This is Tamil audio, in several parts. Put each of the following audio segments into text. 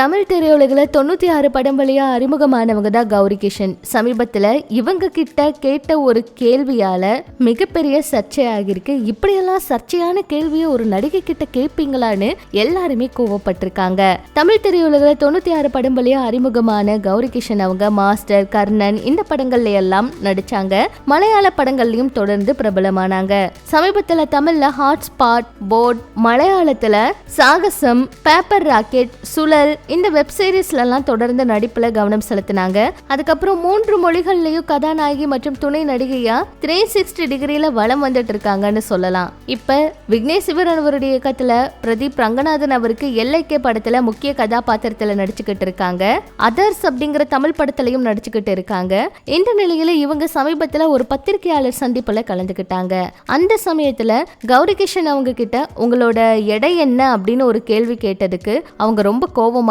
தமிழ் திரையுலகில் தொண்ணூற்றி ஆறு படம் வழியாக அறிமுகமானவங்க தான் கௌரி கிஷன் சமீபத்தில் இவங்க கிட்ட கேட்ட ஒரு கேள்வியால் மிகப்பெரிய சர்ச்சையாகிருக்கு இப்படியெல்லாம் சர்ச்சையான கேள்வியை ஒரு நடிகை கிட்ட கேட்பீங்களான்னு எல்லாருமே கோவப்பட்டிருக்காங்க. தமிழ் திரையுலகில் தொண்ணூற்றி ஆறு படம் வழியா அறிமுகமான கௌரி கிஷன் அவங்க மாஸ்டர் கர்ணன் இந்த படங்கள்ல எல்லாம் நடிச்சாங்க. மலையாள படங்கள்லையும் தொடர்ந்து பிரபலமானாங்க. சமீபத்தில் தமிழ்ல ஹாட் ஸ்பாட் போர்ட் மலையாளத்தில் சாகசம் பேப்பர் ராக்கெட் சுழல் இந்த வெப் சீரிஸ்லலாம் தொடர்ந்து நடிப்பில் கவனம் செலுத்தினாங்க. அதுக்கப்புறம் மூன்று மொழிகள்லையும் கதாநாயகி மற்றும் துணை நடிகையா த்ரீ சிக்ஸ்டி டிகிரியில வலம் வந்துட்டு இருக்காங்கன்னு சொல்லலாம். இப்ப விக்னேஷ் சிவன் அவருடைய இயக்கத்துல பிரதீப் ரங்கநாதன் அவருக்கு எல்லைக்கே படத்துல முக்கிய கதாபாத்திரத்துல நடிச்சுக்கிட்டு இருக்காங்க. அதர்ஸ் அப்படிங்கிற தமிழ் படத்திலையும் நடிச்சுக்கிட்டு இருக்காங்க. இந்த நிலையில இவங்க சமீபத்துல ஒரு பத்திரிகையாளர் சந்திப்புல கலந்துக்கிட்டாங்க. அந்த சமயத்துல கௌரி கிஷன் அவங்க கிட்ட உங்களோட எடை என்ன? அப்படின்னு ஒரு கேள்வி கேட்டதுக்கு அவங்க ரொம்ப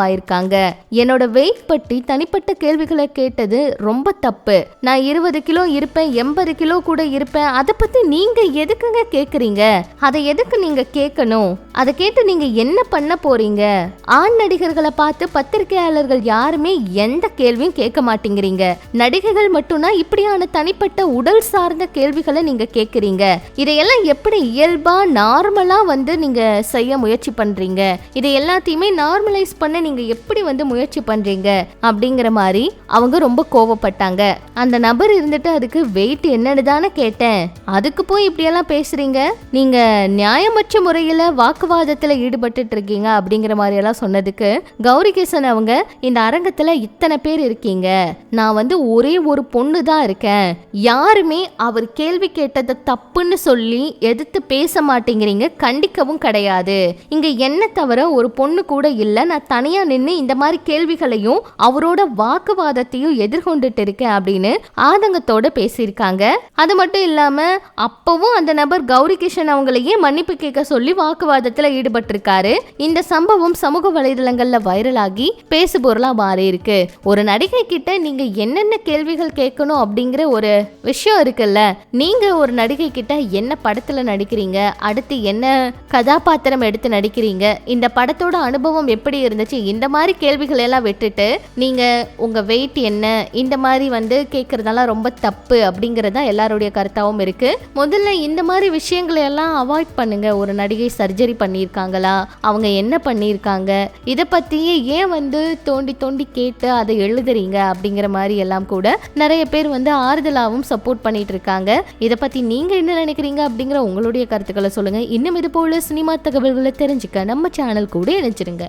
ஆயிருக்காங்க. என்னோட வெயிட் பற்றி தனிப்பட்ட கேள்விகளை கேட்டது ரொம்ப தப்பு. நான் இருபது கிலோ இருப்பேன் எண்பது கிலோ கூட இருப்பேன். அதை பத்தி நீங்க எதுக்குங்க கேக்குறீங்க? அதை எதுக்கு நீங்க கேட்கணும் அதை கேட்டு நீங்க என்ன பண்ண போறீங்க? ஆண் நடிகர்களை பார்த்து பத்திரிகையாளர்கள் யாருமே எந்த கேள்வியும் கேட்க மாட்டேங்கிறீங்க. நடிகைகள் மட்டும்தான் இப்படியான தனிப்பட்ட உடல் சார்ந்த கேள்விகளை நீங்க கேட்குறீங்க இதையெல்லாம் எப்படி இயல்பா நார்மலா வந்து நீங்க செய்ய முயற்சி பண்றீங்க? இதை எல்லாத்தையுமே நார்மலைஸ் பண்ண நீங்க எப்படி வந்து முயற்சி பண்றீங்க அப்படிங்கிற மாதிரி அவங்க ரொம்ப கோவப்பட்டாங்க. அந்த நபர் இருந்துட்டு அதுக்கு வெயிட் என்னன்னு தானே கேட்டேன். அதுக்கு போய் இப்படியெல்லாம் பேசுறீங்க? நீங்க நியாயமற்ற முறையில வாக்குவாதத்துல ஈடுபட்டுட்டு இருக்கீங்க அப்படிங்கிற மாதிரி எல்லாம் சொன்னதுக்கு கௌரிகேசன் அவங்க இந்த அரங்கத்துல இத்தனை பேர் இருக்கீங்க. நான் வந்து ஒரே ஒரு பொண்ணு தான் இருக்கேன். யாருமே அவர் கேள்வி கேட்டதை தப்புன்னு சொல்லி எதிர்த்து பேச மாட்டேங்கிறீங்க. கண்டிக்கவும் கிடையாது. இங்க என்ன தவிர ஒரு பொண்ணு கூட இல்ல. நான் தனியா நின்று இந்த மாதிரி கேள்விகளையும் அவரோட வாக்குவாதத்தையும் எதிர்கொண்டுட்டு இருக்கேன் அப்படின்னு ஆதங்கத்தோட பேசியிருக்காங்க. அது மட்டும் இல்லாம அப்பவும் அந்த நபர் கௌரி கிஷன் அவங்களையே மன்னிப்பு கேட்க சொல்லி வாக்குவாதத்துல ஈடுபட்டிருக்காரு. இந்த சம்பவம் சமூக வலைதளங்கள்ல வைரலாகி பேசு பொருளா மாறி இருக்கு ஒரு நடிகை கிட்ட நீங்க என்னென்ன கேள்விகள் கேட்கணும் அப்படிங்கிற ஒரு விஷயம் இருக்குல்ல? நீங்க ஒரு நடிகை கிட்ட என்ன படத்துல நடிக்கிறீங்க? அடுத்து என்ன கதாபாத்திரம் எடுத்து நடிக்கிறீங்க? இந்த படத்தோட அனுபவம் எப்படி இருந்துச்சு? இந்த மாதிரி கேள்விகள் எல்லாம் விட்டுட்டு நீங்க உங்க வெயிட் என்ன இந்த மாதிரி வந்து கேட்கறதெல்லாம் ரொம்ப தப்பு அப்படிங்கறதா எல்லாருடைய கருத்தாவும் இருக்கு. முதல்ல இந்த மாதிரி விஷயங்களை எல்லாம் அவாய்ட் பண்ணுங்க. ஒரு நடிகை சர்ஜரி பண்ணியிருக்காங்களா? அவங்க என்ன பண்ணியிருக்காங்க? இதை பத்தியே ஏன் வந்து தோண்டி தோண்டி கேட்டு அதை எழுதுறீங்க அப்படிங்கிற மாதிரி எல்லாம் கூட நிறைய பேர் வந்து ஆறுதலாகவும் சப்போர்ட் பண்ணிட்டு இருக்காங்க. இதை பத்தி நீங்க என்ன நினைக்கிறீங்க அப்படிங்கிற உங்களுடைய கருத்துக்களை சொல்லுங்க. இன்னும் இது போல சினிமா தகவல்களை தெரிஞ்சுக்க நம்ம சேனல் கூட இணைச்சிருங்க